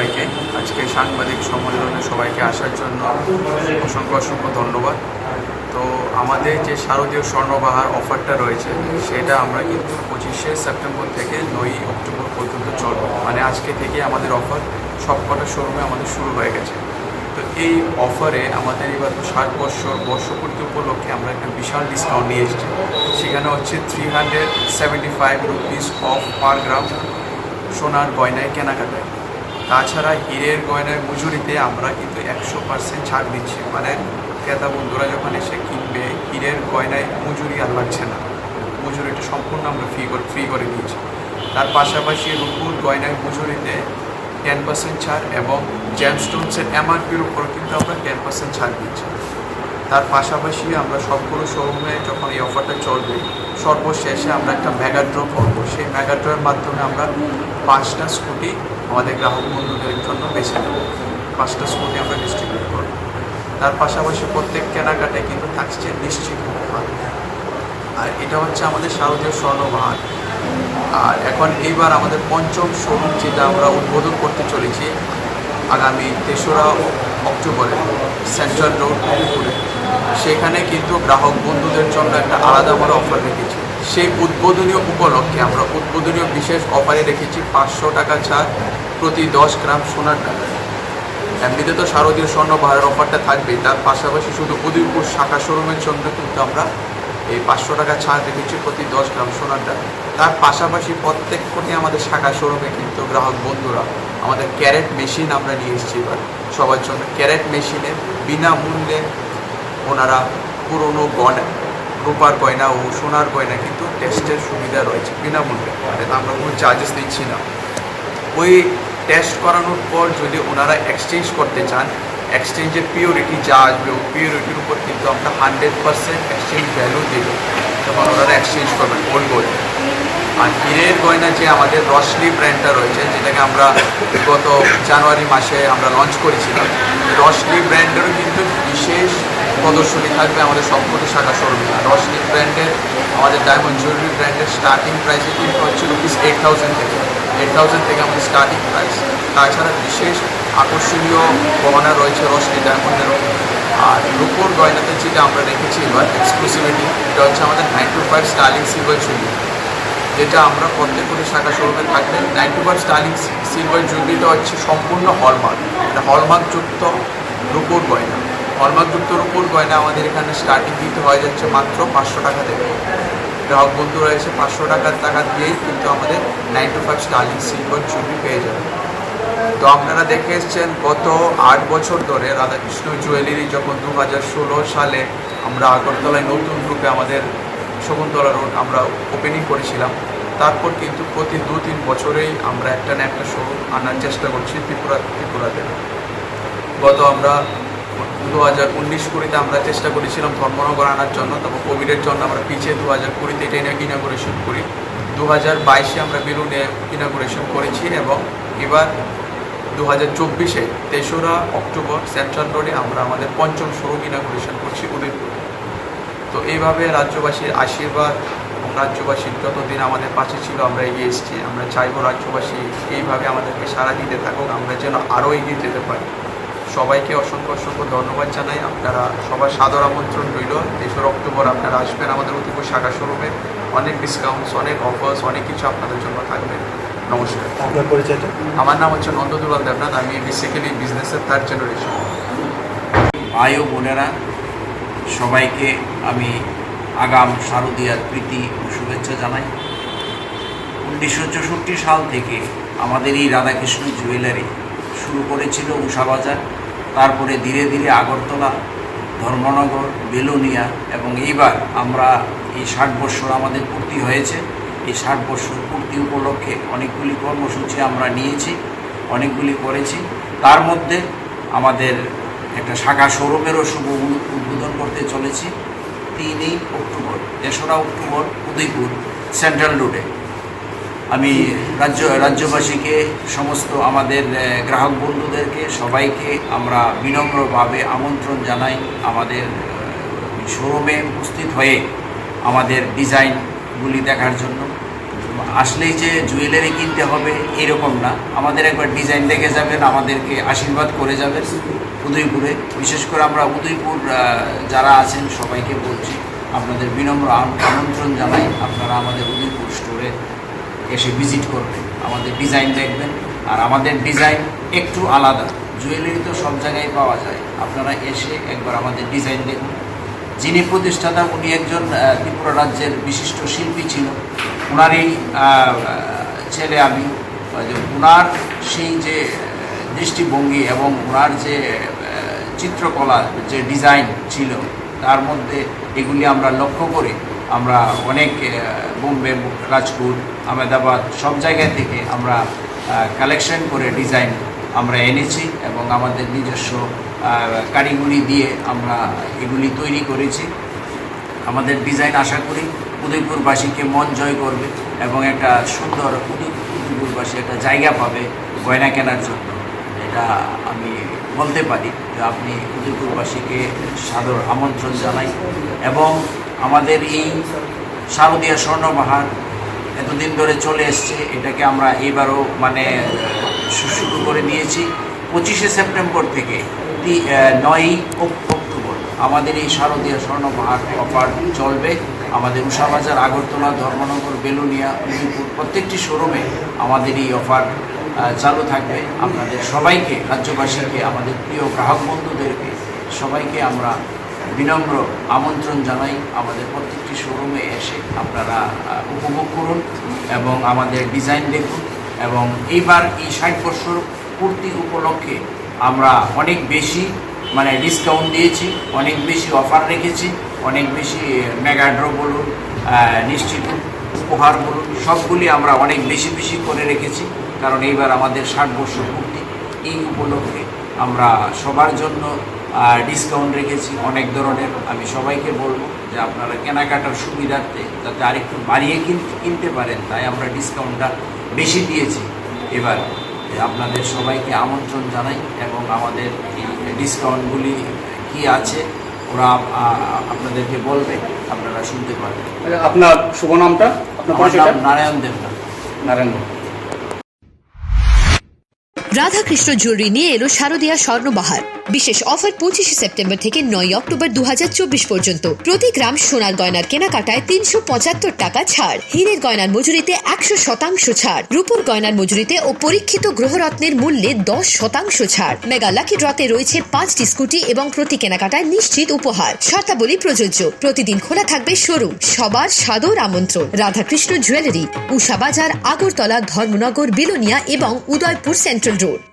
সবাইকে। আজকে সাংবাদিক সম্মেলনে সবাইকে আসার জন্য অসংখ্য অসংখ্য ধন্যবাদ। তো আমাদের যে শারদীয় স্বর্ণবাহার অফারটা রয়েছে, সেটা আমরা কিন্তু পঁচিশে সেপ্টেম্বর থেকে নয়ই অক্টোবর পর্যন্ত চলবে। মানে আজকে থেকে আমাদের অফার সবকটা শোরুমে আমাদের শুরু হয়ে গেছে। তো এই অফারে আমাদের এবার ষাট বছর, বর্ষপূর্তি উপলক্ষে আমরা একটা বিশাল ডিসকাউন্ট নিয়ে এসেছি। সেখানে হচ্ছে three hundred seventy five rupees off per gram সোনার গয়নায় কেনাকাটায়। তাছাড়া হীরের গয়নার মজুরিতে আমরা কিন্তু একশো পার্সেন্ট ছাড় দিচ্ছি। মানে ক্রেতা বন্ধুরা যখন এসে কিনবে, হীরের গয়নায় মজুরি আর লাগছে না। মজুরিটা সম্পূর্ণ আমরা ফ্রি করে ফ্রি করে দিয়েছি। তার পাশাপাশি রূপুর গয়নার মজুরিতে টেন পার্সেন্ট ছাড় এবং জ্যামস্টোনসের এমআরপির উপর কিন্তু আমরা টেন পার্সেন্ট ছাড় দিচ্ছি। তার পাশাপাশি আমরা সবগুলো শোরুমে যখন এই অফারটা চলবে, সর্বশেষে আমরা একটা মেগা ড্র করব। সেই মেগা ড্রয়ের মাধ্যমে আমরা পাঁচটা স্কুটি আমাদের গ্রাহক বন্ধুদের জন্য বেছে নেব। পাঁচটা স্কুটি আমরা ডিস্ট্রিবিউট করব। তার পাশাপাশি প্রত্যেক কেনাকাটায় কিন্তু থাকছে নিশ্চিত উপহার আর এটা হচ্ছে আমাদের শারদীয় স্বর্ণবাহার আর এখন এইবার আমাদের পঞ্চম শোরুম যেটা আমরা উদ্বোধন করতে চলেছি, আগামী তেসরা অক্টোবরে, সেন্ট্রাল রোড মণিপুরে সেখানে কিন্তু গ্রাহক বন্ধুদের জন্য একটা আলাদা আমরা অফার রেখেছি। সেই উদ্বোধনীয় উপলক্ষে আমরা উদ্বোধনীয় বিশেষ অফারে রেখেছি পাঁচশো টাকা ছাড় প্রতি দশ গ্রাম সোনার টাকা এমনিতে তো শারদীয় স্বর্ণ বাহারের অফারটা থাকবেই, তার পাশাপাশি শুধু উদয়পুর শাখা শোরুমের জন্য কিন্তু আমরা এই পাঁচশো টাকা ছাড় রেখেছি প্রতি দশ গ্রাম সোনার টাকা তার পাশাপাশি প্রত্যেক কোটি আমাদের শাখা শোরুমে কিন্তু গ্রাহক বন্ধুরা আমাদের ক্যারেট মেশিন আমরা নিয়ে এসেছি এবার। সবার জন্য ক্যারেট মেশিনে বিনামূল্যে ওনারা পুরনো গয়না, রূপার গয়না ও সোনার গয়না কিন্তু টেস্টের সুবিধা রয়েছে বিনামূল্যে। মানে আমরা কোনো চার্জেস দিচ্ছি না। ওই টেস্ট করানোর পর যদি ওনারা এক্সচেঞ্জ করতে চান এক্সচেঞ্জের পিওরিটি যা আসবে, ওই পিওরিটির উপর কিন্তু আমরা হান্ড্রেড পার্সেন্ট এক্সচেঞ্জ ভ্যালু দেব। তখন ওনারা এক্সচেঞ্জ করবেন ওল্ড গোল্ড আর হীরের গয়না যে আমাদের রশনি ব্র্যান্ডটা রয়েছে, যেটাকে আমরা গত জানুয়ারি মাসে আমরা লঞ্চ করেছিলাম রশনি ব্র্যান্ডেরও কিন্তু বিশেষ প্রদর্শনী থাকবে আমাদের সবকটি শাখা শোরুমে রশনি ব্র্যান্ডের আমাদের ডায়মন্ড জুয়েলারি ব্র্যান্ডের স্টার্টিং প্রাইসে কিন্তু হচ্ছে রুপিস এইট থাউজেন্ড থেকে। এইট থাউজেন্ড থেকে আমাদের স্টার্টিং প্রাইস তাছাড়া বিশেষ আকর্ষণীয় গহনা রয়েছে রশনি ডায়মন্ডেরও আর রূপোর গয়নাতে যেটা আমরা রেখেছি এবার এক্সক্লুসিভিটি এটা হচ্ছে আমাদের nine two five sterling silver jewellery যেটা আমরা প্রত্যেকটি শাখা শোরুমে থাকলে nine two five sterling silver জুয়েলারিটা হচ্ছে সম্পূর্ণ হলমার্ক এটা হলমার্কযুক্ত রূপোর গয়না। হলমার্কযুক্ত রূপোর গয়না আমাদের এখানে স্টার্টিং দিতে হয়ে যাচ্ছে মাত্র পাঁচশো টাকা থেকে। গ্রাহক বন্ধু রয়েছে, পাঁচশো টাকার টাকা দিয়েই কিন্তু আমাদের nine two five sterling silver jewellery পেয়ে যাবে। তো আপনারা দেখে এসছেন, গত আট বছর ধরে রাধাকৃষ্ণ জুয়েলারি যখন দু হাজার ষোলো সালে আমরা আগরতলায় নতুন রূপে আমাদের শকুন্তলা রোড আমরা ওপেনিং করেছিলাম। তারপর কিন্তু প্রতি দু তিন বছরেই আমরা একটা না একটা শোরুম আনার চেষ্টা করছি ত্রিপুরা, ত্রিপুরাতে। গত আমরা দু হাজার উনিশ কুড়িতে আমরা চেষ্টা করেছিলাম ধর্মনগর আনার জন্য, তারপর কোভিডের জন্য আমরা পিছিয়ে দু হাজার কুড়িতে এটা ইনাগুরেশন করি। দু হাজার বাইশে আমরা বেলুনে ইনাগুরেশন করেছি এবং এবার দু হাজার চব্বিশে তেসরা অক্টোবর সেন্ট্রাল রোডে আমরা আমাদের পঞ্চম শোরুম ইনাগুরেশন করছি উদয়পুরে। তো এইভাবে রাজ্যবাসীর আশীর্বাদ এবং রাজ্যবাসীর যতদিন আমাদের পাশে ছিল আমরা এগিয়ে এসেছি। আমরা চাইব রাজ্যবাসী এইভাবে আমাদেরকে সারা দিতে থাকুক আমরা যেন আরও এগিয়ে যেতে পারি। সবাইকে অসংখ্য অসংখ্য ধন্যবাদ জানাই। আপনারা সবার সাদর আমন্ত্রণ রইল। তেসরা অক্টোবর আপনারা আসবেন আমাদের অতিপুর শাখা শোরুমে। অনেক ডিসকাউন্টস অনেক অফার্স অনেক কিছু আপনাদের জন্য থাকবে। নমস্কার। আপনার পরিচয়টা? আমার নাম হচ্ছে নন্দদুলাল দেবনাথ। আমি বেসিক্যালি বিজনেসের থার্ড জেনারেশন ভাই ও বোনেরা সবাইকে আমি আগাম শারদীয়ার প্রীতি ও শুভেচ্ছা জানাই। উনিশশো চৌষট্টি সাল থেকে আমাদের এই রাধাকৃষ্ণ জুয়েলারি শুরু করেছিল উষাবাজার। তারপরে ধীরে ধীরে আগরতলা, ধর্মনগর, বেলুনিয়া এবং এইবার আমরা এই ষাট বৎসর আমাদের পূর্তি হয়েছে। এই ষাট বৎসর পূর্তি উপলক্ষে অনেকগুলি কর্মসূচি আমরা নিয়েছি, অনেকগুলি করেছি। তার মধ্যে আমাদের একটা শাখা শোরুমেরও শুভ উদ্বোধন করতে চলেছি। তিনই অক্টোবর তেসরা অক্টোবর, উদয়পুর সেন্ট্রাল রোডে আমি রাজ্য, রাজ্যবাসীকে, সমস্ত আমাদের গ্রাহক বন্ধুদেরকে, সবাইকে আমরা বিনম্রভাবে আমন্ত্রণ জানাই আমাদের শোরুমে উপস্থিত হয়ে আমাদের ডিজাইনগুলি দেখার জন্য। আসলেই যে জুয়েলারি কিনতে হবে এরকম না। আমাদের একবার ডিজাইন দেখে যাবেন, আমাদেরকে আশীর্বাদ করে যাবেন। উদয়পুরে। বিশেষ করে আমরা উদয়পুর যারা আছেন সবাইকে বলছি, আপনাদের বিনম্র আমন্ত্রণ জানাই। আপনারা আমাদের উদয়পুর স্টোরে এসে ভিজিট করবেন। আমাদের ডিজাইন দেখবেন। আর আমাদের ডিজাইন একটু আলাদা। জুয়েলারি তো সব জায়গায় পাওয়া যায়। আপনারা এসে একবার আমাদের ডিজাইন দেখুন। যিনি প্রতিষ্ঠাতা, উনি একজন ত্রিপুরা রাজ্যের বিশিষ্ট শিল্পী ছিল। ওনারই ছেলে আমি ওনার সেই যে দৃষ্টিভঙ্গি এবং ওনার যে আহ, চিত্রকলা যে ডিজাইন ছিল তার মধ্যে এগুলি আমরা লক্ষ্য করে আমরা অনেক বোম্বে রাজপুর আহমেদাবাদ সব জায়গা থেকে আমরা কালেকশন করে ডিজাইন আমরা এনেছি এবং আমাদের নিজস্ব কারিগরি দিয়ে আমরা এগুলি তৈরি করেছি। আমাদের ডিজাইন আশা করি উদয়পুরবাসীকে মন জয় করবে এবং একটা সুন্দর উদয়- উদয়পুরবাসী একটা জায়গা পাবে গয়না কেনার জন্য। এটা আমি বলতে পারি যে আপনি উদয়পুরবাসীকে সাদর আমন্ত্রণ জানাই এবং আমাদের এই শারদীয় স্বর্ণবাহার এতদিন ধরে চলে এসছে, এটাকে আমরা এবারও মানে শুরু করে দিয়েছি। পঁচিশে সেপ্টেম্বর থেকে নয়ই অক- অক্টোবর আমাদের এই শারদীয় স্বর্ণবাহার অফার চলবে। আমাদের উষাবাজার, আগরতলা, ধর্মনগর, বেলুনিয়া, উদয়পুর প্রত্যেকটি শোরুমে আমাদের এই অফার চালু থাকবে। আপনাদের সবাইকে, রাজ্যবাসীকে, আমাদের প্রিয় গ্রাহক বন্ধুদেরকে, সবাইকে আমরা বিনম্র আমন্ত্রণ জানাই। আমাদের প্রত্যেকটি শোরুমে এসে আপনারা উপভোগ করুন এবং আমাদের ডিজাইন দেখুন এবং এইবার এই ষাট বছর পূর্তি উপলক্ষে আমরা অনেক বেশি মানে ডিসকাউন্ট দিয়েছি, অনেক বেশি অফার রেখেছি, অনেক বেশি মেগা ড্র বলুন নিশ্চিত উপহার বলুন, সবগুলি আমরা অনেক বেশি বেশি করে রেখেছি। কারণ এইবার আমাদের ষাট বছর পূর্তি। এই উপলক্ষে আমরা সবার জন্য ডিসকাউন্ট রেখেছি অনেক ধরনের। আমি সবাইকে বলব যে আপনারা কেনাকাটার সুবিধার্থে যাতে আরেকটু বাড়িয়ে কিনতে কিনতে পারেন তাই আমরা ডিসকাউন্টটা বেশি দিয়েছি। এবার আপনাদের সবাইকে আমন্ত্রণ জানাই এবং আমাদের এই ডিসকাউন্টগুলি কি আছে ওরা আপনাদেরকে বলবে আপনারা শুনতে পারবেন। আচ্ছা, আপনার শুভ নামটা? আপনার নারায়ণ দেবনাথ। নারায়ণ রাধাকৃষ্ণ জুয়েলারি নিয়ে এলো শারদীয়া স্বর্ণবাহার বিশেষ অফার পঁচিশে সেপ্টেম্বর থেকে নয় অক্টোবর দু হাজার চব্বিশ পর্যন্ত। প্রতি গ্রাম সোনার গয়নার কেনাকাটায় তিনশো পঁচাত্তর টাকা ছাড়। হীরের গয়নার মজুরিতে একশো শতাংশ ছাড়। রূপোর গয়নার মজুরিতে ও পরীক্ষিত গ্রহরত্নের মূল্যে দশ শতাংশ ছাড়। মেগা লাকি ড্রতে রয়েছে পাঁচটি স্কুটি এবং প্রতি কেনাকাটায় নিশ্চিত উপহার। শর্তাবলী প্রযোজ্য। প্রতিদিন খোলা থাকবে শোরুম সবার সাদর আমন্ত্রণ। রাধাকৃষ্ণ জুয়েলারি উষাবাজার আগরতলা, ধর্মনগর, বিলোনিয়া এবং উদয়পুর সেন্ট্রাল রোড